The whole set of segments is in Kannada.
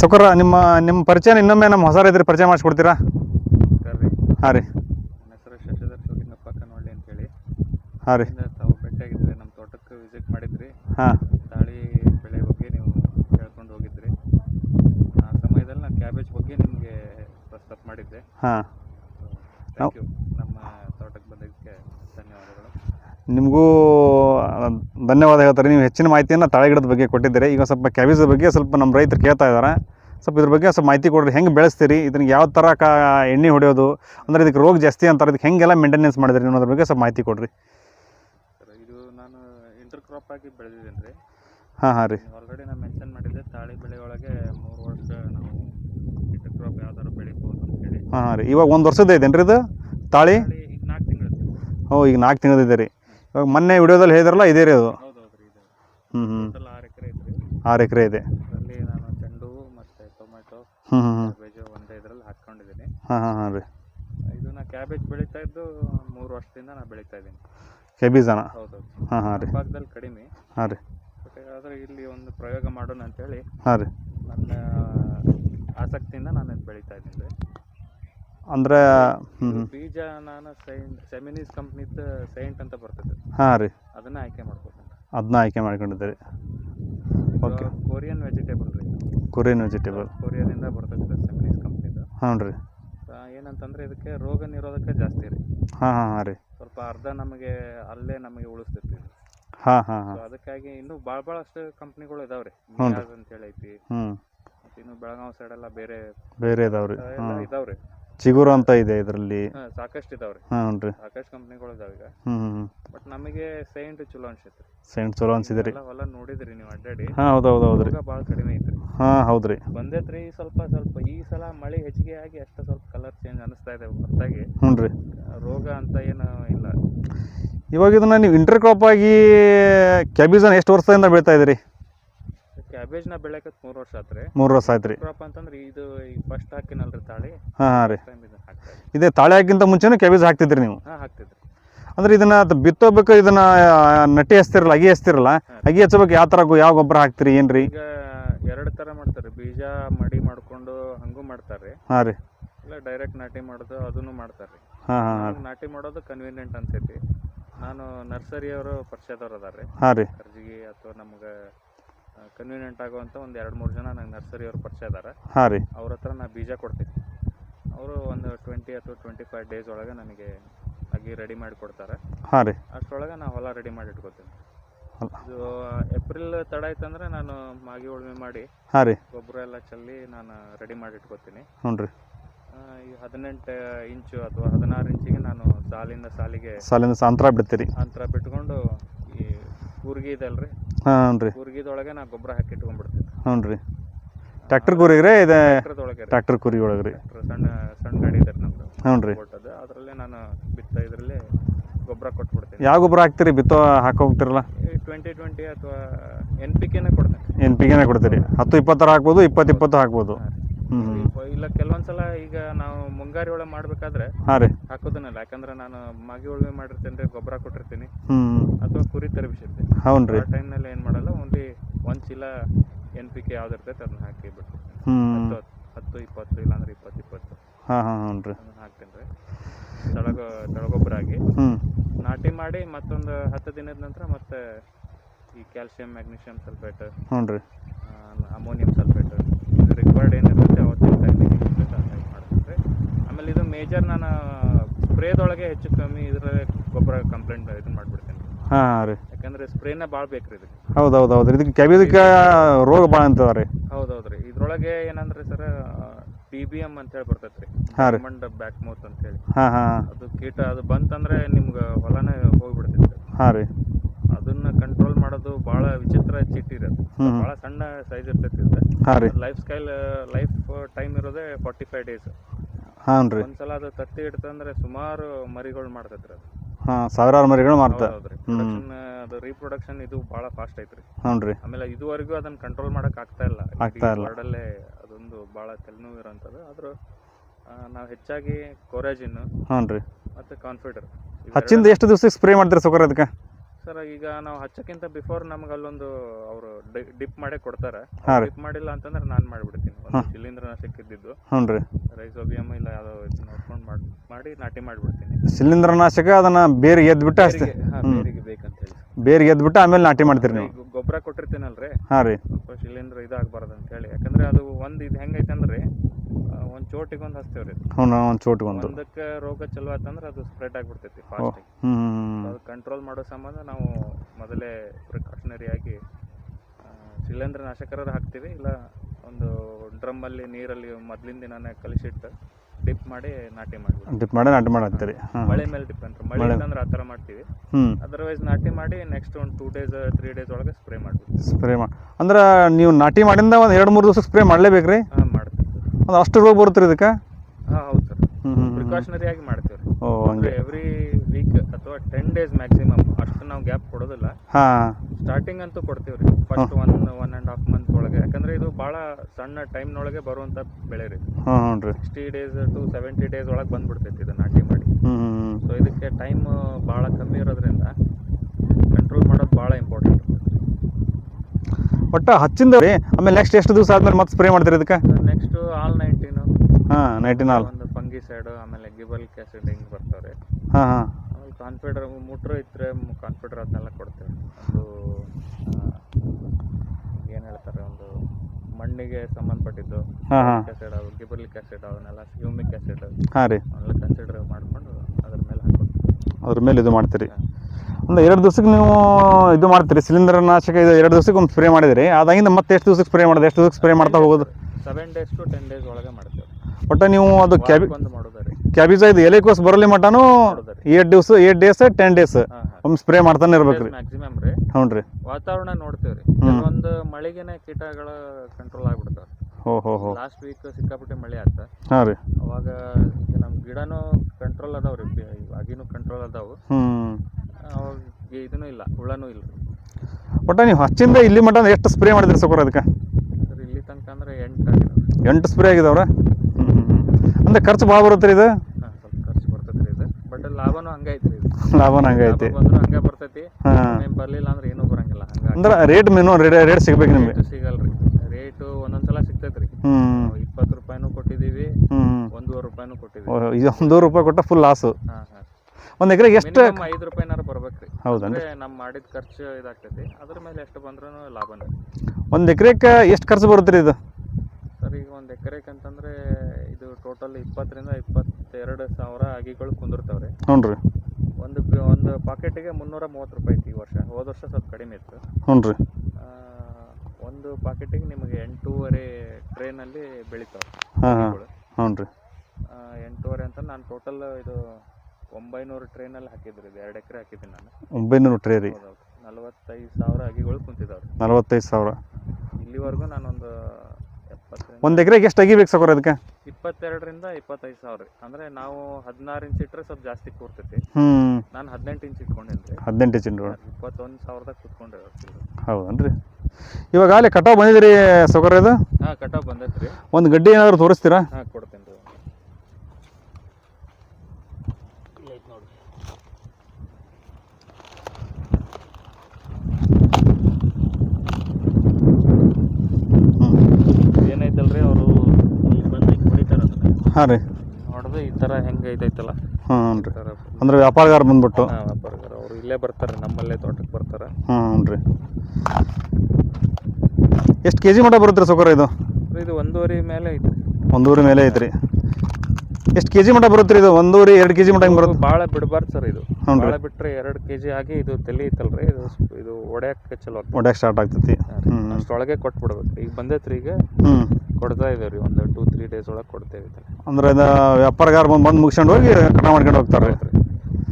ಸೌಕರ ನಿಮ್ಮ ನಿಮ್ಮ ಪರಿಚಯ ಇನ್ನೊಮ್ಮೆ ನಮ್ಮ ಹೊಸ ರೈತರಿಗೆ ಪರಿಚಯ ಮಾಡಿಸ್ಕೊಡ್ತೀರಾ? ಹಾಂ ರೀ. ನನ್ನ ಹೆಸರು ಶಶಿಧರ್ ಸೋಗಿನಪ್ಪ ಕನವಳ್ಳಿ ಅಂತೇಳಿ. ಹಾಂ ರೀ. ತಾವು ಭೇಟಿಯಾಗಿದ್ರಿ ನಮ್ಮ ತೋಟಕ್ಕೆ ವಿಸಿಟ್ ಮಾಡಿದ್ರಿ. ಹಾಂ. ತಾಳಿ ಬೆಳೆ ಬಗ್ಗೆ ನೀವು ಕೇಳ್ಕೊಂಡು ಹೋಗಿದ್ರಿ. ಆ ಸಮಯದಲ್ಲಿ ನಾನು ಕ್ಯಾಬೇಜ್ ಬಗ್ಗೆ ನಿಮಗೆ ಪ್ರಸ್ತಾಪ ಮಾಡಿದ್ದೆ. ಹಾಂ. ಥ್ಯಾಂಕ್ ಯು ನಮ್ಮ ತೋಟಕ್ಕೆ ಬಂದಿದ್ದಕ್ಕೆ ಧನ್ಯವಾದಗಳು. ನಿಮಗೂ ಧನ್ಯವಾದ ಹೇಳ್ತಾರೆ. ನೀವು ಹೆಚ್ಚಿನ ಮಾಹಿತಿಯನ್ನು ತಾಳೆಗಿಡದ ಬಗ್ಗೆ ಕೊಟ್ಟಿದ್ದೀರಿ. ಈಗ ಸ್ವಲ್ಪ ಕ್ಯಾಬೇಜ್ ಬಗ್ಗೆ ಸ್ವಲ್ಪ ನಮ್ಮ ರೈತರು ಕೇಳ್ತಾ ಇದ್ದಾರೆ. ಸ್ವಲ್ಪ ಇದ್ರ ಬಗ್ಗೆ ಸ್ವಲ್ಪ ಮಾಹಿತಿ ಕೊಡ್ರಿ. ಹೆಂಗೆ ಬೆಳೆಸ್ತೀರಿ? ಇದನ್ನ ಯಾವ ಥರ ಕಾ ಎಣ್ಣೆ ಹೊಡೆಯೋದು? ಅಂದರೆ ಇದಕ್ಕೆ ರೋಗ ಜಾಸ್ತಿ ಅಂತಾರೆ. ಇದಕ್ಕೆ ಹೆಂಗೆಲ್ಲ ಮೇಂಟೆನೆನ್ಸ್ ಮಾಡಿದ್ರಿ ಅನ್ನೋದ್ರ ಬಗ್ಗೆ ಸ್ವಲ್ಪ ಮಾಹಿತಿ ಕೊಡ್ರಿ. ಇದು ನಾನು ಇಂಟರ್ ಕ್ರಾಪ್ ಆಗಿ ಬೆಳೆದಿದ್ದೀನಿ ರೀ. ಹಾಂ ಹಾಂ ರೀ. ಆಲ್ರೆಡಿ ನಾನು ಮೆನ್ಷನ್ ಮಾಡಿದ್ದೆ ತಾಳಿ ಬೆಳೆ ಒಳಗೆ ಮೂರು ವರ್ಷ ನಾವು ಇಂಟರ್ ಕ್ರಾಪ್ ಯಾವ್ದಾದ್ರು ಬೆಳಿಬೋದು ಅಂತೇಳಿ ಹಾಂ ಹಾಂ ರೀ. ಇವಾಗ ಒಂದು ವರ್ಷದ ಇದೇನು ರೀ ಇದು? ತಾಳಿ? ನಾಲ್ಕು ತಿಂಗಳು ಓ ಈಗ ನಾಲ್ಕು ತಿಂಗಳದಿದೆ ರೀ. ಇವಾಗ ಮೊನ್ನೆ ವಿಡಿಯೋದಲ್ಲಿ ಹೇಳಿದ್ರಲ್ಲ ಇದೇ ರೀ ಅದು. ಹೌದು ಹೌದು ರೀ ಇದು. ಹ್ಞೂ ಹ್ಞೂ ಟೋಟಲ್ ಆರು ಎಕರೆ ಐತ್ರಿ. ಆರು ಎಕರೆ ಇದೆ. ಅದರಲ್ಲಿ ನಾನು ಚೆಂಡು ಹೂವು ಮತ್ತು ಟೊಮೆಟೊ ಹ್ಞೂ ಹ್ಞೂ ಹ್ಞೂ ಕ್ಯಾಬೇಜು ಒಂದೇ ಇದರಲ್ಲಿ ಹಾಕ್ಕೊಂಡಿದ್ದೀನಿ. ಹಾಂ ಹಾಂ ಹಾಂ ರೀ. ಇದು ನಾ ಕ್ಯಾಬೇಜ್ ಬೆಳೀತಾ ಇದ್ದು ಮೂರು ವರ್ಷದಿಂದ ನಾನು ಬೆಳೀತಾ ಇದ್ದೀನಿ. ಕೆಬೀಜನ ಹೌದು ಹಾಂ ಹಾಂ ರೀ. ಭಾಗದಲ್ಲಿ ಕಡಿಮೆ. ಹಾಂ ರೀ. ಬಟ್ ಆದರೆ ಇಲ್ಲಿ ಒಂದು ಪ್ರಯೋಗ ಮಾಡೋಣ ಅಂತೇಳಿ ಹಾಂ ರೀ. ನನ್ನ ಆಸಕ್ತಿಯಿಂದ ನಾನು ಬೆಳಿತಾ ಬೆಳೀತಾ ಇದ್ದೀನಿ ರೀ. ಅಂದ್ರೆ ಬೀಜ ನಾನು ಸೈಂಟ್ ಸೆಮಿನೀಸ್ ಕಂಪ್ನಿದ ಸೈಂಟ್ ಅಂತ ಬರ್ತದೆ. ಹಾಂ ರೀ. ಅದನ್ನ ಆಯ್ಕೆ ಮಾಡ್ಕೊತೀನಿ ಅದನ್ನ ಆಯ್ಕೆ ಮಾಡ್ಕೊಂಡಿದ್ದೀರಿ. ಓಕೆ ಕೊರಿಯನ್ ವೆಜಿಟೇಬಲ್ ರೀ. ಕೊರಿಯನ್ ವೆಜಿಟೇಬಲ್ ಕೊರಿಯಾದಿಂದ ಬರ್ತದೆ ಸೆಮಿನೀಸ್ ಕಂಪ್ನಿದು ಹ್ಞೂ ರೀ. ಏನಂತಂದ್ರೆ ಇದಕ್ಕೆ ರೋಗ ನಿರೋಧಕ ಜಾಸ್ತಿ ರೀ. ಹಾಂ ಹಾಂ ಹಾಂ ರೀ. ಸ್ವಲ್ಪ ಅರ್ಧ ನಮಗೆ ಅಲ್ಲೇ ನಮಗೆ ಉಳಿಸ್ತೈತಿ ಇದು. ಹಾಂ ಹಾಂ ಹಾಂ. ಅದಕ್ಕಾಗಿ ಇನ್ನೂ ಭಾಳ ಭಾಳಷ್ಟು ಕಂಪ್ನಿಗಳು ಇದಾವೆ ರೀ. ಅಂತ ಹೇಳಿ ಐತಿ ಹ್ಞೂ ಮತ್ತು ಇನ್ನು ಬೆಳಗಾವ್ ಸೈಡ್ ಎಲ್ಲ ಬೇರೆ ಬೇರೆ ಇದಾವೆ ರೀ. ಎಲ್ಲ ಹಾಂ ಇದಾವೆ ರೀ. ಚಿಗುರು ಅಂತ ಇದೆ ಇದರಲ್ಲಿ. ಹಾಂ ಸಾಕಷ್ಟು ಇದಾವೆ ರೀ ಹ್ಞೂ ರೀ ಸಾಕಷ್ಟು ಕಂಪ್ನಿಗಳು ಇದಾವೆ ಈಗ ಹ್ಞೂ ಹ್ಞೂ ಬಟ್ ನಮಗೆ ಸೈಂಟ್ ಚಲೋ ಅನ್ಸುತ್ತೆ ಸೆಂಟ್ ಚಲೋ ಅನ್ಸಿದೆ ರೀ ಎಲ್ಲ ಹೊಲ ನೋಡಿದ್ರಿ ನೀವು ಅಡ್ಡಾಡಿ. ಹಾಂ ಹೌದು ಹೌದು ಹೌದು ರೀ ರೋಗ ಭಾಳ ಕಡಿಮೆ ಐತ್ರಿ. ಹಾಂ ಹೌದು ರೀ ಬಂದೈತ್ರಿ ಸ್ವಲ್ಪ ಸ್ವಲ್ಪ ಈ ಸಲ ಮಳೆ ಹೆಚ್ಚಿಗೆ ಆಗಿ ಅಷ್ಟು ಸ್ವಲ್ಪ ಕಲರ್ ಚೇಂಜ್ ಅನಿಸ್ತಾ ಇದೆ ಹೊರತಾಗಿ ಹ್ಞೂ ರೀ ರೋಗ ಅಂತ ಏನು ಇಲ್ಲ. ಇವಾಗ ಇದನ್ನ ನೀವು ಇಂಟರ್ ಕ್ರಾಪ್ ಆಗಿ ಕ್ಯಾಬೀಜನ್ನ ಎಷ್ಟು ವರ್ಷದಿಂದ ಬೆಳಿತಾ ಇದ್ದೀರಿ ಕ್ಯಾಬೇಜ್ನ ಬೆಳೆಯಕ್ಕೆ ಮೂರು ವರ್ಷ ಆತ್ರಿ. ಮೂರು ವರ್ಷ ಆಯ್ತು ರೀ ಕ್ರಾಪ್ ಅಂತಂದ್ರೆ ಇದು ಫಸ್ಟ್ ಹಾಕಿನಲ್ರಿ ತಾಳಿ. ಹಾಂ ಹಾಂ ರೀ. ಇದನ್ನ ಇದೇ ತಾಳೆ ಹಾಕಿಂತ ಮುಂಚೆನೂ ಕ್ಯಾಬೇಜ್ ಹಾಕ್ತಿದ್ರಿ ನೀವು? ಹಾಂ ಹಾಕ್ತಿದ್ರಿ. ಅಂದ್ರೆ ಇದನ್ನ ಅದ್ ಬಿತ್ತೋಬೇಕು ಇದನ್ನ ಆ, ನಟಿ ಹಚ್ತಿರಲ್ಲ ಅಗಿ ಹಚ್ತಿರಲ್ಲ ಅಗಿ ಹಚ್ಚಬೇಕು ಯಾವ ತರ ಗೊ- ಯಾವ ಗೊಬ್ಬರ ಹಾಕ್ತೀರಿ ಏನ್ರಿ? ಈಗ ಎರಡು ಥರ ಮಾಡ್ತಾರೆ. ಬೀಜ ಮಡಿ ಮಾಡ್ಕೊಂಡು ಹಂಗೂ ಮಾಡ್ತಾರೆ. ಹಾ ರೀ. ಇಲ್ಲ ಡೈರೆಕ್ಟ್ ನಾಟಿ ಮಾಡೋದು ಅದನ್ನು ಮಾಡ್ತಾರೆ. ಹಾ ಹಾ ಹಾಂ. ನಮ್ಗ್ ನಾಟಿ ಮಾಡೋದು ಕನ್ವೀನಿಯಂಟ್ ಅನ್ಸೈತಿ. ನಾನು ನರ್ಸರಿಯವರು ಪರಿಚಯದವ್ರು ಅದಾರೆ ಹಾಂ ರೀ. ಕರ್ಜಿಗಿ ಅಥವಾ ನಮ್ಗೆ ಕನ್ವೀನಿಯಂಟ್ ಆಗುವಂಥ ಒಂದು ಎರಡು ಮೂರು ಜನ ನಂಗೆ ನರ್ಸರಿಯವ್ರು ಪರಿಚಯ ಅದಾರ ಹಾಂ ರೀ. ಅವ್ರ ಹತ್ರ ನಾ ಬೀಜ ಕೊಡ್ತೀನಿ. ಅವರು ಒಂದು ಟ್ವೆಂಟಿ ಅಥವಾ ಟ್ವೆಂಟಿ ಫೈವ್ ಡೇಸ್ ಒಳಗೆ ನನಗೆ ಅಗಿ ರೆಡಿ ಮಾಡಿ ಕೊಡ್ತಾರೆ. ಹಾಂ ರೀ. ಅಷ್ಟರೊಳಗೆ ನಾ ಹೊಲ ರೆಡಿ ಮಾಡಿ ಇಟ್ಕೋತೀನಿ. ಇದು ಏಪ್ರಿಲ್ ತಡ ಆಯ್ತಂದ್ರೆ ನಾನು ಮಾಗಿ ಉಳುಮೆ ಮಾಡಿ ಹಾಂ ರೀ. ಗೊಬ್ಬರ ಎಲ್ಲ ಚೆಲ್ಲಿ ನಾನು ರೆಡಿ ಮಾಡಿ ಇಟ್ಕೋತೀನಿ. ಹ್ಞೂ ರೀ. ಈ ಹದಿನೆಂಟು ಇಂಚು ಅಥವಾ ಹದಿನಾರು ಇಂಚಿಗೆ ನಾನು ಸಾಲಿಂದ ಸಾಲಿಗೆ ಸಾಲಿಂದ ಅಂತರ ಬಿಡ್ತೀರಿ. ಅಂತರ ಬಿಟ್ಕೊಂಡು ಈ ಕೂರ್ಗಿ ಇದಲ್ರಿ ಹಾಂ ರೀ ಕೂರ್ಗಿದೊಳಗೆ ನಾ ಗೊಬ್ಬರ ಹಾಕಿ ಇಟ್ಕೊಂಡ್ಬಿಡ್ತೀನಿ. ಹ್ಞೂ ರೀ ಟ್ರ್ಯಾಕ್ಟರ್ ಕುರಿಗೆ ರೀ ಇದು? ಟ್ರ್ಯಾಕ್ಟರ್ದೊಳಗೆ ಟ್ರ್ಯಾಕ್ಟರ್ ಕುರಿ ಒಳಗೆ ರೀ. ಸಣ್ಣ ಸಣ್ಣ ಗಾಡಿ ಇದೆ ನಮ್ದು. ಹ್ಞೂ ರೀ ಕೊಟ್ಟದ್ದು ಅದರಲ್ಲೇ ನಾನು ಬಿತ್ತ ಇದರಲ್ಲೇ ಗೊಬ್ಬರ ಕೊಟ್ಬಿಡ್ತೀನಿ. ಯಾವ ಗೊಬ್ಬರ ಹಾಕ್ತೀರಿ? ಬಿತ್ತೋ ಹಾಕಿ ಹೋಗ್ತಿರಲ್ಲ? ಟ್ವೆಂಟಿ ಟ್ವೆಂಟಿ ಅಥವಾ ಎನ್ ಪಿ ಕೆನೇ ಕೊಡ್ತೀನಿ. ಎನ್ ಪಿ ಕೆನೇ ಕೊಡ್ತೀರಿ. ಹತ್ತು ಇಪ್ಪತ್ತಾರು ಹಾಕ್ಬೋದು ಇಪ್ಪತ್ತು ಇಪ್ಪತ್ತು ಹಾಕ್ಬೋದು. ಹ್ಞೂ ಇಲ್ಲ ಕೆಲವೊಂದ್ಸಲ ಈಗ ನಾವು ಮುಂಗಾರಿ ಒಳಗೆ ಮಾಡ್ಬೇಕಾದ್ರೆ ಹಾಂ ರೀ. ಹಾಕೋದನ್ನಲ್ಲ. ಯಾಕಂದ್ರೆ ನಾನು ಮಾಗಿ ಉಳುಮೆ ಮಾಡಿರ್ತೇನೆ ರೀ ಗೊಬ್ಬರ ಕೊಟ್ಟಿರ್ತೀನಿ. ಹ್ಞೂ ಅಥವಾ ಕುರಿ ತರಬಿಸಿರ್ತೀನಿ. ಹೌನು ರೀ. ಆ ಟೈಮ್ನಲ್ಲಿ ಏನು ಮಾಡಲ್ಲ ಓನ್ಲಿ ಒಂದು ಚೀಲ ಎನ್ ಪಿ ಕೆ ಯಾವ್ದು ಇರ್ತೈತೆ ಅದನ್ನ ಹಾಕಿ ಬಿಡ್ತೀನಿ ಹ್ಞೂ ಹತ್ತು ಹತ್ತು ಇಪ್ಪತ್ತು ಇಲ್ಲಾಂದ್ರೆ ಇಪ್ಪತ್ತು ಇಪ್ಪತ್ತು. ಹಾಂ ಹಾಂ ಹ್ಞೂ ರೀ. ಅದನ್ನ ಹಾಕ್ತೀನಿ ರೀ. ತಳಗ ತಳಗೊಬ್ಬರ ಆಗಿ. ಹ್ಞೂ ನಾಟಿ ಮಾಡಿ ಮತ್ತೊಂದು ಹತ್ತು ದಿನದ ನಂತರ ಮತ್ತೆ ಈ ಕ್ಯಾಲ್ಸಿಯಂ ಮ್ಯಾಗ್ನೀಷಿಯಂ ಸಲ್ಫೇಟ್ ಹ್ಞೂ ರೀ. Ammonium sulphate. ರಿಕ್ವೈರ್ಡ್ ಏನಿರುತ್ತೆ ಅವತ್ತು ಆಮೇಲೆ ಇದು ಮೇಜರ್ ನಾನು ಸ್ಪ್ರೇದೊಳಗೆ ಹೆಚ್ಚು ಕಮ್ಮಿ ಇದರ ಗೊಬ್ಬರ ಕಂಪ್ಲೇಂಟ್ ಇದನ್ನ ಮಾಡಿಬಿಡ್ತೀನಿ. ಹಾಂ ರೀ. ಯಾಕಂದ್ರೆ ಸ್ಪ್ರೇನ ಭಾಳ ಬೇಕ್ರಿ ಇದಕ್ಕೆ. ಹೌದು ಹೌದು ಹೌದು ಇದಕ್ಕೆ ಕ್ಯಾಬಿದಕ್ಕೆ ರೋಗ ಭಾಳ ಅಂತದ ರೀ ಹೌದು ಹೌದು ರೀ ಇದ್ರೊಳಗೆ ಏನಂದ್ರೆ ಸರ್ ಟಿ ಬಿ ಎಂ ಅಂತ ಹೇಳಿ ಬರ್ತೈತೆ ರೀ ಹಾಂ ರೀ. ಮಂಡ್ ಬ್ಯಾಕ್ ಮೌತ್ ಅಂತ ಹೇಳಿ. ಹಾಂ ಹಾಂ. ಅದು ಕೀಟ ಅದು ಬಂತಂದ್ರೆ ನಿಮ್ಗೆ ಹೊಲನೇ ಹೋಗ್ಬಿಡ್ತೈತೆ. ಹಾಂ ರೀ. ಅದನ್ನ ಕಂಟ್ರೋಲ್ ಮಾಡೋದು ಭಾಳ ವಿಚಿತ್ರ ಚೀಟಿ ಹ್ಞೂ ಭಾಳ ಸಣ್ಣ ಸೈಜ್ ಇರ್ತೈತಿ ಇದು. ಹಾಂ ರೀ. ಲೈಫ್ ಸ್ಕೈಲ್ ಲೈಫ್ ಟೈಮ್ ಇರೋದೇ ಫಾರ್ಟಿ ಫೈವ್ ಡೇಸ್ ಹಾಂ ರೀ. ಒಂದ್ಸಲ ಅದು ತತ್ತಿ ಇಡ್ತಂದ್ರೆ ಸುಮಾರು ಮರಿಗಳು ಮಾಡ್ತೈತ್ರಿ ಅದು. ಹಾಂ ಸಾವಿರಾರು ಮರಿಗಳು ಮಾಡ್ತಾರೆ ಹೌದ್ರಿ ಅದು ರೀಪ್ರೊಡಕ್ಷನ್ ಇದು ಬಹಳ ಫಾಸ್ಟ್ ಐತ್ರಿ. ಹ್ಞೂ ರೀ. ಆಮೇಲೆ ಇದುವರೆಗೂ ಅದನ್ನ ಕಂಟ್ರೋಲ್ ಮಾಡಕ್ ಆಗ್ತಾ ಇಲ್ಲ. ಆಗ್ತಾ ಇಲ್ಲ. ವರ್ಡಲ್ಲೇ ಅದೊಂದು ಬಹಳ ತಲೆನೋವು ಇರೋಂಥದ್ದು. ಆದ್ರೂ ನಾವು ಹೆಚ್ಚಾಗಿ ಕೊರಾಜಿನ್ ಹ್ಞೂ ರೀ. ಮತ್ತೆ ಕಾನ್ಫಿಡರ್ ಹಚ್ಚಿಂದ ಎಷ್ಟು ದಿವ್ಸಕ್ಕೆ ಸ್ಪ್ರೇ ಮಾಡ್ತೀರಿ ಸೊಕರ್ ಅದಕ್ಕೆ? ಸರ್ ಈಗ ನಾವು ಹಚ್ಚಕ್ಕಿಂತ ಬಿಫೋರ್ ನಮ್ಗೆ ಅಲ್ಲೊಂದು ಅವರು ಡಿಪ್ ಮಾಡೇ ಕೊಡ್ತಾರೆ. ಹಾಂ ರೀ. ಡಿಪ್ ಮಾಡಿಲ್ಲ ಅಂತಂದ್ರೆ ನಾನು ಮಾಡಿಬಿಡ್ತೀನಿ. ಶಿಲೀಂಧ್ರನ ಸಿಕ್ಕಿದ್ದು ಹ್ಞೂ ರೀ. ರೈಸೋಬಿಯಮ್ ಇಲ್ಲ ಯಾವುದೋ ನೋಡ್ಕೊಂಡು ಮಾಡಿ ಮಾಡಿ ನಾಟಿ ಮಾಡಿಬಿಡ್ತೀನಿ. ಶಿಲೀಂಧ್ರನಾಶಕ ಅದನ್ನ ಬೇರೆ ಎದ್ಬಿಟ್ಟು ಅಷ್ಟೇ. ಹಾಂ ಬೇರಿಗೆ ಬೇಕಂತ ಹೇಳಿ ಬೇರೆ ಎದ್ಬಿಟ್ಟು ಆಮೇಲೆ ನಾಟಿ ಮಾಡ್ತೀರಿ ನೀವು. ಈಗ ಗೊಬ್ಬರ ಕೊಟ್ಟಿರ್ತೀನಲ್ರಿ. ಹಾಂ ರೀ. ಸ್ವಲ್ಪ ಶಿಲೀಂಧ್ರ ಇದಾಗಬಾರ್ದು ಅಂತ ಹೇಳಿ. ಯಾಕಂದ್ರೆ ಅದು ಒಂದು ಇದು ಹೆಂಗೈತೆ ಅಂದ್ರೆ ಒಂದು ಚೋಟಿಗೆ ಒಂದು ಹಚ್ತೇವೆ ರೀ ಹ್ಞೂ ಒಂದು ಚೋಟಿಗೆ ಒಂದು. ಅದಕ್ಕೆ ರೋಗ ಚಲೋ ಆತಂದ್ರೆ ಅದು ಸ್ಪ್ರೆಡ್ ಆಗಿಬಿಡ್ತೈತಿ ಫಾಸ್ಟ್ ಹ್ಞೂ ಅದು ಕಂಟ್ರೋಲ್ ಮಾಡೋ ಸಂಬಂಧ ನಾವು ಮೊದಲೇ ಪ್ರಿಕಾಷನರಿ ಆಗಿ ಆ, ಶಿಲೀಂಧ್ರ ನಾಶಕರ ಹಾಕ್ತೀವಿ ಇಲ್ಲ ಒಂದು ಡ್ರಮ್ಮಲ್ಲಿ ನೀರಲ್ಲಿ ಮೊದಲಿನ ದಿನನೇ ಕಲಿಸಿಟ್ಟು ಡಿಪ್ ಮಾಡಿ ನಾಟಿ ಮಾಡ್ತೀವಿ ಡಿಪ್ ಮಾಡಿ ನಾಟಿ ಮಾಡತ್ತೀರಿ ಹಾಕ್ತೀರಿ ಮಳೆ ಮೇಲೆ ಡಿಪೆಂಡ್ ಮಳೆ ಇತ್ತಂದ್ರೆ ಆ ಥರ ಮಾಡ್ತೀವಿ. ಅದರ್ವೈಸ್ ನಾಟಿ ಮಾಡಿ ನೆಕ್ಸ್ಟ್ ಒಂದು ಟೂ ಡೇಸ್ ತ್ರೀ ಡೇಸ್ ಒಳಗೆ ಸ್ಪ್ರೇ ಮಾಡ್ತೀವಿ ಸ್ಪ್ರೇ ಮಾಡಿ ಅಂದ್ರೆ ನೀವು ನಾಟಿ ಮಾಡಿಂದ ಒಂದು ಎರಡು ಮೂರು ದಿವಸ ಸ್ಪ್ರೇ ಮಾಡಲೇಬೇಕು ರೀ ಅಂದ್ರೆ ಅಷ್ಟು ರೋಗ ಬರುತ್ತೆ ಇದಕ್ಕೆ? ಹಾಂ ಹೌದು ಸರ್. ಪ್ರಿಕಾಷನರಿ ಆಗಿ ಮಾಡ್ತೀವಿ ರೀ ಓ ಹಂಗೆ. ಎವ್ರಿ ವೀಕ್ ಅಥವಾ ಟೆನ್ ಡೇಸ್ ಮ್ಯಾಕ್ಸಿಮಮ್ ಅಷ್ಟು ನಾವು ಗ್ಯಾಪ್ ಕೊಡೋದಿಲ್ಲ. ಹಾಂ. ಸ್ಟಾರ್ಟಿಂಗ್ ಅಂತೂ ಕೊಡ್ತೀವಿ ರೀ first one one and half month ಒಳಗೆ. ಯಾಕಂದ್ರೆ ಇದು ಭಾಳ ಸಣ್ಣ ಟೈಮ್ನೊಳಗೆ ಬರುವಂಥ ಬೆಳೆ ರೀ. ಹ್ಞೂ ಹ್ಞೂ ರೀ. Sixty days to seventy days ಒಳಗೆ ಬಂದ್ಬಿಡ್ತೈತಿ ಇದು ನಾಟಿ ಮಾಡಿ. ಸೊ ಇದಕ್ಕೆ ಟೈಮ್ ಭಾಳ ಕಮ್ಮಿ ಇರೋದ್ರಿಂದ ಕಂಟ್ರೋಲ್ ಮಾಡೋದು ಭಾಳ ಇಂಪಾರ್ಟೆಂಟ್ ಒಟ್ಟು ಹಚ್ಚಿಂದ ರೀ? ಆಮೇಲೆ ನೆಕ್ಸ್ಟ್ ಎಷ್ಟು ದಿವಸ ಆದ್ಮೇಲೆ ಮತ್ತೆ ಸ್ಪ್ರೇ ಮಾಡ್ತೀರಿ ಇದಕ್ಕೆ? ನೆಕ್ಸ್ಟ್ ಆಲ್ ಹಾಂ ನೈಂಟಿನ್ ಆಲ್ ಒಂದು ಫಂಗಿ ಸೈಡ್ ಆಮೇಲೆ ಗಿಬಲ್ ಕ್ಯಾಸಿಡ್ ಹಿಂಗೆ ರೀ ಹಾಂ ಹಾಂ. ಆಮೇಲೆ ಕಾನ್ಫಿಡರ್ ಮುಟ್ರು ಇದ್ರೆ ಕಾನ್ಫಿಡರ್ ಅದನ್ನೆಲ್ಲ ಕೊಡ್ತೇವೆ. ಒಂದು ಏನು ಹೇಳ್ತಾರೆ ಒಂದು ಮಣ್ಣಿಗೆ ಸಂಬಂಧಪಟ್ಟಿದ್ದು. ಹಾಂ ಹಾಂ. ಆಸಿಡ್ ಅವು ಗಿಬರ್ಲಿಕ್ ಆಸಿಡ್ ಅವನ್ನೆಲ್ಲ ಹ್ಯೂಮಿಕ್ ಆಸಿಡ್ ಹಾಂ ರೀ. ಅವನ್ನೆಲ್ಲ ಕನ್ಸಿಡರ್ ಮಾಡಿಕೊಂಡು ಅದ್ರ ಮೇಲೆ ಹಾಕೋದು ಅದ್ರ ಮೇಲೆ ಇದು ಮಾಡ್ತೀರಿ. ಒಂದು ಎರಡು ದಿವ್ಸಕ್ಕೆ ನೀವು ಇದು ಮಾಡ್ತೀರಿ ಸಿಲಿಂಡರ್ ನಾಶಕ ಇದು ಎರಡು ದಿವ್ಸಕ್ಕೆ ಒಂದು ಸ್ಪ್ರೇ ಮಾಡಿದಿರಿ. ಅದಾಗಿಂದ ಮತ್ತೆ ಎಷ್ಟು ದಿವ್ಸಕ್ಕೆ ಸ್ಪ್ರೇ ಮಾಡೋದು ಎಷ್ಟು ದಿವ್ಸಕ್ಕೆ ಸ್ಪ್ರೇ ಮಾಡ್ತಾ ಹೋಗೋದು? Seven days to ten days ಒಳಗೆ ಮಾಡ್ತೇವೆ. ಒಟ್ಟು ನೀವು ಅದು ಕ್ಯಾಬಿ ಬಂದು ಮಾಡೋದು ರೀ. ಕ್ಯಾಬಿಜ ಇದು ಎಲೆಕೋಸ್ ಬರಲಿ ಮಟನು ಏಟ್ ದಿವಸ ಏಟ್ ಡೇಸ್ ಟೆನ್ ಡೇಸ್ ಒಮ್ಮೆ ಸ್ಪ್ರೇ ಮಾಡ್ತಾನೆ ಇರ್ಬೇಕು ರೀ. ಮ್ಯಾಕ್ಸಿಮಮ್ ರೀ. ಹ್ಞೂ ರೀ. ವಾತಾವರಣ ನೋಡ್ತೇವೆ ರೀ. ಒಂದು ಮಳೆಗೆನೆ ಕೀಟಗಳ ಕಂಟ್ರೋಲ್ ಆಗ್ಬಿಡ್ತಾವೆ ಹೋ ಹೋ ಹೋ. ಲಾಸ್ಟ್ ವೀಕ್ ಸಿಕ್ಕಾಪಟ್ಟೆ ಮಳೆ ಆತ. ಹಾಂ ರೀ. ಅವಾಗ ಈಗ ನಮ್ಮ ಗಿಡನೂ ಕಂಟ್ರೋಲ್ ಅದಾವ ರೀ. ಆಗಿನೂ ಕಂಟ್ರೋಲ್ ಅದಾವು. ಹ್ಞೂ ಅವಾಗ ಇದೂ ಇಲ್ಲ ಹುಳನೂ ಇಲ್ಲ. ಒಟ್ಟ ನೀವು ಹಚ್ಚಿಂದ ಇಲ್ಲಿ ಮಟ ಎಷ್ಟು ಸ್ಪ್ರೇ ಮಾಡಿದ್ರಿ ಸಕೋರ ಅದಕ್ಕೆ? ಇಲ್ಲಿ ತನಕ ಅಂದ್ರೆ ಎಂಟು ಎಂಟು ಸ್ಪ್ರೇ ಆಗಿದಾವ್ರ? ಅಂದ್ರೆ ಖರ್ಚು ಭಾಳ ಬರುತ್ತೆ ರೀ ಇದು? ಹಾಂ ಸ್ವಲ್ಪ ಖರ್ಚು ಬರ್ತೈತೆ ರೀ ಇದು. ಬಟ್ ಲಾಭನೂ ಹಂಗೆ ಐತ್ರಿ ಇದು. ಲಾಭನ ಹಂಗೈತಿ ಲಾಭ ಬಂದ್ರೂ ಹಂಗೆ ಬರ್ತೈತಿ. ಹಾಂ. ಏನು ಬರಲಿಲ್ಲ ಅಂದ್ರೆ ಏನೂ ಬರಂಗಿಲ್ಲ. ಹಂಗಾಗಿ ಅಂದ್ರೆ ರೇಟ್ ಮಿನಿಮಮ್ ರೇಟ್ ರೇಟ್ ಸಿಗ್ಬೇಕು ನಿಮಗೆ? ರೇಟು ಸಿಗಲ್ರಿ. ರೇಟು ಒಂದೊಂದ್ ಸಲ ಸಿಗ್ತೈತ್ರಿ ಹ್ಞೂ ನಾವು ಇಪ್ಪತ್ತು ರೂಪಾಯಿನೂ ಕೊಟ್ಟಿದ್ದೀವಿ. ಹ್ಞೂ ಒಂದೂವರೆ ರೂಪಾಯಿನೂ ಕೊಟ್ಟಿದ್ದೀವಿ. ಓ, ಇದು ಒಂದು ರೂಪಾಯಿ ಕೊಟ್ಟ ಫುಲ್ ಲಾಸು ಹಾಂ ಹಾಂ. ಒಂದು ಎಕರೆಗೆ ಎಷ್ಟು ಮಿನಿಮಮ್ ಐದು ರೂಪಾಯಿನಾರು ಬರ್ಬೇಕ್ರಿ ಹೌದನ್ರಿ? ಅಂದ್ರೆ ನಮ್ಮ ಮಾಡಿದ ಖರ್ಚು ಇದಾಗ್ತೈತಿ. ಅದ್ರ ಮೇಲೆ ಎಷ್ಟು ಬಂದ್ರೂ ಲಾಭನೇ. ಒಂದು ಎಕರೆಗೆ ಎಷ್ಟು ಖರ್ಚು ಬರುತ್ತೆ ರೀ ಇದು? ಸರ್ ಈಗ ಒಂದು ಎಕರೆಗೆ ಅಂತಂದ್ರೆ ಇದು ಟೋಟಲ್ ಇಪ್ಪತ್ತರಿಂದ ಇಪ್ಪತ್ತೆರಡು ಸಾವಿರ ಅಗಿಗಳು ಕುಂದಿರ್ತಾವ್ರಿ. ಹ್ಞೂ ರೀ ಒಂದು ಒಂದು ಪಾಕೆಟಿಗೆ ಮುನ್ನೂರ ಮೂವತ್ತು ರೂಪಾಯಿ ಐತಿ ಈ ವರ್ಷ. ಹೋದ ವರ್ಷ ಸ್ವಲ್ಪ ಕಡಿಮೆ ಇತ್ತು. ಹ್ಞೂ ರೀ ಒಂದು ಪಾಕೆಟಿಗೆ ನಿಮಗೆ ಎಂಟೂವರೆ ಟ್ರೇನಲ್ಲಿ ಬೆಳಿತಾವೆ ಹಾಂ ಹಾಂ. ಹ್ಞೂ ರೀ ಎಂಟೂವರೆ ಅಂತ ನಾನು ಟೋಟಲ್ ಇದು ಒಂಬೈನೂರು ಟ್ರೇನಲ್ಲಿ ಹಾಕಿದ್ರಿ ಇದು ಎರಡು ಎಕರೆ ಹಾಕಿದ್ದೀನಿ ನಾನು. ಒಂಬೈನೂರು ಟ್ರೇ ರೀ. ನಲವತ್ತೈದು ಸಾವಿರ ಅಗಿಗಳು ಕುಂತಿದ್ದಾವೆ ನಲವತ್ತೈದು ಸಾವಿರ. ಇಲ್ಲಿವರೆಗೂ ನಾನೊಂದು ಒಂದು ಎಕರೆಗೆ ಎಷ್ಟು ಅಗಿಬೇಕು ಸಕೋರ್ ಅದಕ್ಕೆ? ಇಪ್ಪತ್ತೆರಡರಿಂದ ಇಪ್ಪತ್ತೈದು ಸಾವಿರ ಅಂದ್ರೆ ಅಂದರೆ ನಾವು ಹದಿನಾರು ಇಂಚ್ ಇಟ್ಟರೆ ಸ್ವಲ್ಪ ಜಾಸ್ತಿ ಕೂರ್ತೈತಿ. ಹ್ಞೂ ನಾನು ಹದಿನೆಂಟು ಇಂಚ್ ಇಟ್ಕೊಂಡಿನಿ ರೀ. ಹದಿನೆಂಟು ಇಂಚ್ ಇಪ್ಪತ್ತೊಂದು ಸಾವಿರದಾಗ ಕೂತ್ಕೊಂಡಿರೋದು ಹೌದನ್ರಿ? ಇವಾಗ ಅಲ್ಲಿ ಕಟಾವ್ ಬಂದಿದ್ರಿ ಸಕೋರ್ ಇದು? ಹಾ ಕಟಾವ್ ಬಂದೈತೆ ರೀ. ಒಂದು ಗಡ್ಡಿ ಏನಾದರೂ ತೋರಿಸ್ತೀರಾ? ಹಾ ಕೊಡ್ತೇನೆ ರೀ ಐತೆ ನೋಡಿ ಹ್ಞೂ ಏನೈತಲ್ರಿ ಅವರು ಇಲ್ಲಿ ಬಂದು ಹಿಂಗೆ ಹೊಡಿತಾರ ಅದನ್ನ ಹಾಂ ರೀ. ನೋಡಿದ್ರೆ ಈ ಥರ ಹೆಂಗೆ ಐತೈತಲ್ಲ ಹ್ಞೂ ರೀ. ಅಂದ್ರೆ ವ್ಯಾಪಾರಗಾರ ಬಂದ್ಬಿಟ್ಟು. ಹಾಂ ವ್ಯಾಪಾರಗಾರ. ಅವರು ಇಲ್ಲೇ ಬರ್ತಾರೆ ನಮ್ಮಲ್ಲೇ ತೋಟಕ್ಕೆ ಬರ್ತಾರೆ. ಹ್ಞೂ ರೀ. ಎಷ್ಟು ಕೆ ಜಿ ಮಟ ಬರುತ್ತೆ ರೀ ಸೌಕರ್ಯ ಇದು? ಇದು ಒಂದೂವರೆ ಮೇಲೆ ಐತ್ರಿ ಒಂದೂವರೆ ಮೇಲೆ ಐತ್ರಿ ಎಷ್ಟು ಕೆ ಜಿ ಮಟ ಬರುತ್ತೆ ರೀ ಇದು? ಒಂದೂವರೆ ಎರಡು ಕೆ ಜಿ ಮಟ ಬರುತ್ತೆ? ಭಾಳ ಬಿಡಬಾರ್ದು ಸರ್ ಇದು. ಭಾಳ ಬಿಟ್ಟರೆ ಎರಡು ಕೆ ಜಿ ಆಗಿ ಇದು ತಲೆ ಐತಲ್ರಿ. ಇದು ಇದು ಒಡೆಯಕ್ಕೆ ಚಲೋ ಒಡೆಯಕ್ಕೆ ಒಡ್ಯಾಕೆ ಸ್ಟಾರ್ಟ್ ಆಗ್ತೈತಿ ಅಷ್ಟೊಳಗೆ ಕೊಟ್ಬಿಡ್ಬೇಕು. ಈಗ ಬಂದೈತ್ರಿ ಈಗ. ಹ್ಞೂ ಕೊಡ್ತಾ ಇದ್ದೇವೆ ರೀ ಒಂದು ಟೂ ತ್ರೀ ಡೇಸ್ ಒಳಗೆ ಕೊಡ್ತೇವೆ ಇದನ್ನ ಅಂದ್ರೆ ಇದು ವ್ಯಾಪಾರಗಾರ ಬಂದು ಬಂದು ಮುಗಿಸ್ಕೊಂಡು ಹೋಗಿ ಕಟ ಮಾಡ್ಕೊಂಡು ಹೋಗ್ತಾರೆ ರೀ.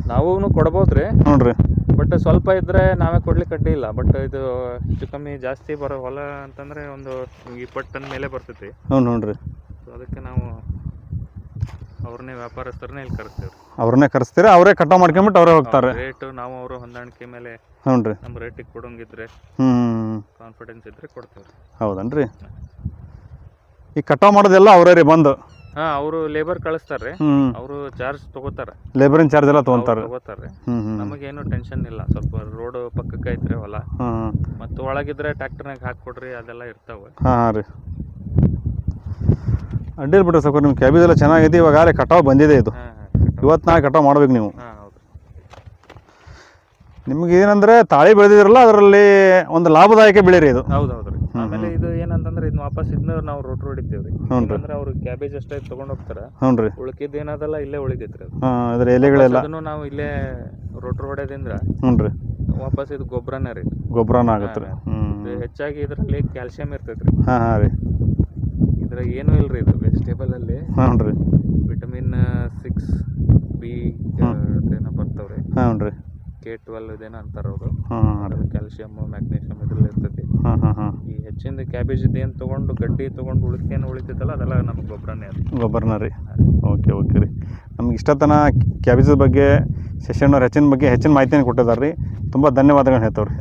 ನಾವೂ ಕೊಡ್ಬೋದು ರೀ. ಹ್ಞೂ ರೀ. ಬಟ್ ಸ್ವಲ್ಪ ಇದ್ರೆ ನಾವೇ ಕೊಡ್ಲಿಕ್ಕೆ ಅಡ್ಡಿ ಇಲ್ಲ. ಬಟ್ ಇದು ಹೆಚ್ಚು ಕಮ್ಮಿ ಜಾಸ್ತಿ ಬರೋ ಹೊಲ ಅಂತಂದ್ರೆ ಒಂದು ಇಪ್ಪತ್ತು ಟನ್ ಮೇಲೆ ಬರ್ತೈತಿ. ಹ್ಞೂ ಹ್ಞೂ ರೀ. ಸೊ ಅದಕ್ಕೆ ನಾವು ಅವ್ರನ್ನೇ ವ್ಯಾಪಾರಸ್ಥರನ್ನೇ ಇಲ್ಲಿ ಕರೆಸ್ತೇವೆ ಅವ್ರನ್ನೇ ಕರೆಸ್ತೀರಾ? ಅವರೇ ಕಟ ಮಾಡ್ಕೊಂಬಿಟ್ಟು ಅವರೇ ಹೋಗ್ತಾರೆ. ರೇಟ್ ನಾವು ಅವರು ಹೊಂದಾಣಿಕೆ ಮೇಲೆ ಹ್ಞೂ ರೀ. ನಮ್ಮ ರೇಟಿಗೆ ಕೊಡೋಂಗಿದ್ರೆ ಹ್ಞೂ ಕಾನ್ಫಿಡೆನ್ಸ್ ಇದ್ರೆ ಕೊಡ್ತೇವೆ ಹೌದನ್ರಿ? ಈ ಕಟಾವ್ ಮಾಡೋದೆಲ್ಲ ಅವರೇ ರೀ ಬಂದು. ಹಾ ಅವರು ಲೇಬರ್ ಕಳಿಸ್ತಾರ್ರಿ ಅವರು ಚಾರ್ಜ್ ತಗೋತಾರ. ಲೇಬರಿನ ಚಾರ್ಜ್ ಎಲ್ಲ ತಗೋತಾರೆ. ತಗೋತಾರ್ರಿ ಹ್ಞೂ ಹ್ಞೂ ನಮಗೇನು ಟೆನ್ಷನ್ ಇಲ್ಲ. ಸ್ವಲ್ಪ ರೋಡ್ ಪಕ್ಕಕ್ಕೆ ಐತ್ರಿ ಹೊಲ. ಹಾಂ ಹಾಂ. ಮತ್ತು ಒಳಗಿದ್ರೆ ಟ್ರ್ಯಾಕ್ಟರ್ನಾಗ ಹಾಕ್ಕೊಡ್ರಿ ಅದೆಲ್ಲ ಇರ್ತಾವೆ ಹಾಂ ಹಾಂ ರೀ. ಅಡ್ಡಿಲ್ಲ ಬಿಡ್ರಿ ಸ್ವಲ್ಪ ನಿಮ್ಮ ಕ್ಯಾಬೇಜ್ ಎಲ್ಲ ಚೆನ್ನಾಗೈತಿ ಇವಾಗ ಆರೆ ಕಟಾವ್ ಬಂದಿದೆ ಇದು. ಹಾಂ ಇವತ್ತು ನಾಳೆ ಕಟಾವು ಮಾಡ್ಬೇಕು ನೀವು. ಹಾಂ ಹೌದು. ನಿಮ್ಗೆ ಏನಂದ್ರೆ ತಾಳಿ ಬೆಳೆದಿದ್ರಲ್ಲ ಅದರಲ್ಲಿ ಒಂದು ಲಾಭದಾಯಕ ಬೆಳೆ ರೀ ಇದು. ಹೌದು ಹೌದು ಆಮೇಲೆ ಇದು ಏನಂತಂದ್ರೆ ಇದನ್ನ ವಾಪಸ್ ಇದನ್ನ ನಾವು ರೋಟ್ ರೋಡ್ ರೀ ಹ್ಞೂ ರೀ. ಅಂದ್ರೆ ಅವ್ರು ಕ್ಯಾಬೇಜ್ ಅಷ್ಟೇ ತಗೊಂಡ್ ಹೋಗ್ತಾರ. ಹ್ಞೂ ರೀ. ಉಳ್ಕಿದ್ ಏನದಲ್ಲ ಇಲ್ಲೇ ಉಳಿದೈತ್ರಿ ಅದು. ಹಾಂ ಅದರ ಎಲೆಗಳೆಲ್ಲ ಅದನ್ನು ನಾವು ಇಲ್ಲೇ ರೋಟ್ರ್ ಹೊಡೆದಿಂದ ಹ್ಞೂ ರೀ. ವಾಪಸ್ ಇದು ಗೊಬ್ಬರನೇ ರೀ. ಗೊಬ್ಬರನ ಆಗುತ್ತೆ ರೀ. ಹ್ಞೂ ಇದು ಹೆಚ್ಚಾಗಿ ಇದರಲ್ಲಿ ಕ್ಯಾಲ್ಸಿಯಂ ಇರ್ತೈತ್ರಿ. ಹಾಂ ಹಾಂ ರೀ. ಇದ್ರಾಗ ಏನೂ ಇಲ್ರಿ ಇದು ವೆಜಿಟೇಬಲ್ ಅಲ್ಲಿ. ಹಾಂ ರೀ. ವಿಟಮಿನ್ ಸಿಕ್ಸ್ ಬಿ ಏನೋ ಬರ್ತಾವ್ರಿ. ಹಾಂ ರೀ. ಕೆ ಟ್ವೆಲ್ ಇದೇನೋ ಅಂತಾರ ಅವರು. ಹಾಂ ಕ್ಯಾಲ್ಸಿಯಮ್ ಮ್ಯಾಗ್ನೀಷಿಯಮ್ ಇದ್ರಲ್ಲಿ ಇರ್ತೈತಿ. ಹಾಂ ಹಾಂ ಹಾಂ. ಈ ಹೆಚ್ಚಿಂದ ಕ್ಯಾಬೇಜ್ ಏನು ತೊಗೊಂಡು ಗಡ್ಡಿ ತೊಗೊಂಡು ಉಳಿಕೇನು ಉಳಿತೈತಲ್ಲ ಅದೆಲ್ಲ ನಮ್ಗೆ ಗೊಬ್ಬರನೇ ಅದು. ಗೊಬ್ಬರನ ರೀ. ಓಕೆ ಓಕೆ ರೀ. ನಮ್ಗೆ ಇಷ್ಟತನ ಕ್ಯಾಬೇಜ್ ಬಗ್ಗೆ ಸೆಷನ್ ಅವ್ರ ಹೆಚ್ಚಿನ ಬಗ್ಗೆ ಹೆಚ್ಚಿನ ಮಾಹಿತಿಯನ್ನು ಕೊಟ್ಟಿದ್ದಾರೆ ರೀ. ತುಂಬ ಧನ್ಯವಾದಗಳು ಹೇಳ್ತಾವ್ರಿ.